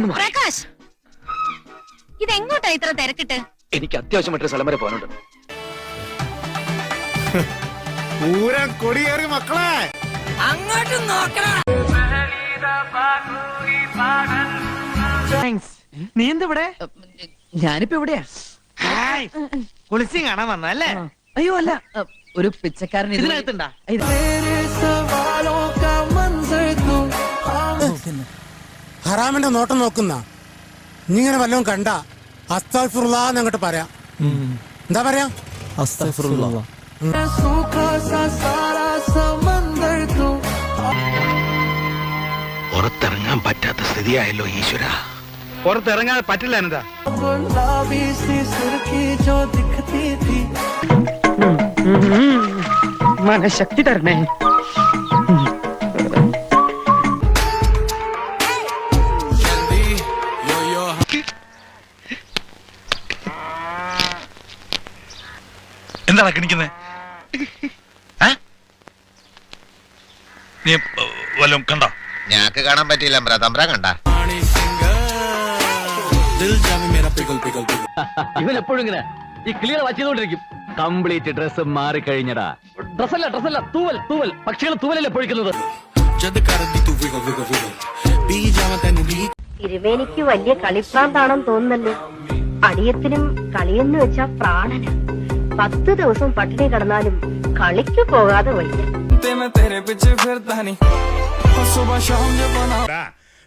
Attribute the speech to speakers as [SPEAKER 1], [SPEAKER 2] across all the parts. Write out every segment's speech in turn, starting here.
[SPEAKER 1] ഒന്ന് മാറി.
[SPEAKER 2] പ്രകാശ് ഇതെങ്ങോട്ടാ ഇത്ര തിരക്കിട്ട്?
[SPEAKER 1] എനിക്ക് അത്യാവശ്യമായിട്ടൊരു സ്ഥലം വരെ പോകാനുണ്ട്.
[SPEAKER 3] പൂരം കൊടിയേറി മക്കളെ.
[SPEAKER 4] നീ എന്തിവിടെ
[SPEAKER 5] ഞാനിപ്പോ എവിടെയാ?
[SPEAKER 4] കുളിച്ചും കാണാൻ വന്നല്ലേ
[SPEAKER 5] അയ്യോ അല്ല. ഒരു പിച്ചക്കാരൻ
[SPEAKER 4] ഇതിനകത്തുണ്ടാ
[SPEAKER 6] ഹറാമിന്റെ നോട്ടം നോക്കുന്ന. നീ ഇങ്ങനെ വല്ലതും കണ്ട അസ്താഫുറുല്ലാന്ന് അങ്ങോട്ട് പറയാം. എന്താ പറയാ?
[SPEAKER 1] പുറത്തിറങ്ങാൻ പറ്റാത്ത സ്ഥിതിയായല്ലോ ഈശ്വര.
[SPEAKER 3] പുറത്തിറങ്ങാൻ പറ്റില്ല എന്താ
[SPEAKER 4] മനഃശക്തി തരണേ.
[SPEAKER 7] എന്താണ് കിണിക്കുന്നത് നീ വല്ലതും കണ്ട?
[SPEAKER 8] ഞാക്ക് കാണാൻ പറ്റിയില്ല അമ്പ്ര. തമ്പ്ര കണ്ട.
[SPEAKER 1] ഇവൻ എപ്പോഴും ഇങ്ങനെ ഈ ക്ലിയർ വച്ചുകൊണ്ടിരിക്കും കംപ്ലീറ്റ് ഡ്രസ് മാറി കഴിഞ്ഞടാ. ഡ്രസ്സല്ല ഡ്രസ്സല്ല തൂവൽ തൂവൽ. പക്ഷികൾ തൂവലല്ലേ പൊഴിക്കുന്നത്
[SPEAKER 9] തിരുവേനിക്ക് വലിയ കളിപ്രാന്താണെന്ന് തോന്നുന്നല്ലോ. അടിയത്തിനും കളിയെന്ന് വെച്ചാ പ്രാണന്. പത്ത് ദിവസം പട്ടിണി കിടന്നാലും കളിക്ക് പോകാതെ വയ്യ.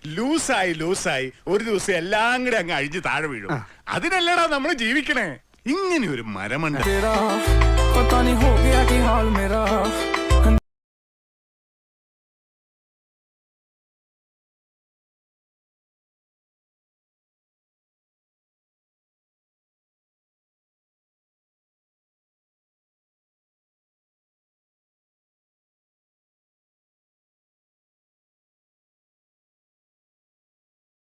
[SPEAKER 3] ലൂസായി ലൂസായി. ഒരു ദിവസം എല്ലാം കൂടെ അങ്ങ് അഴിഞ്ഞ് താഴെ വീഴും. അതിനല്ലടാ നമ്മൾ ജീവിക്കണേ? ഇങ്ങനെ ഒരു മരമണ്ട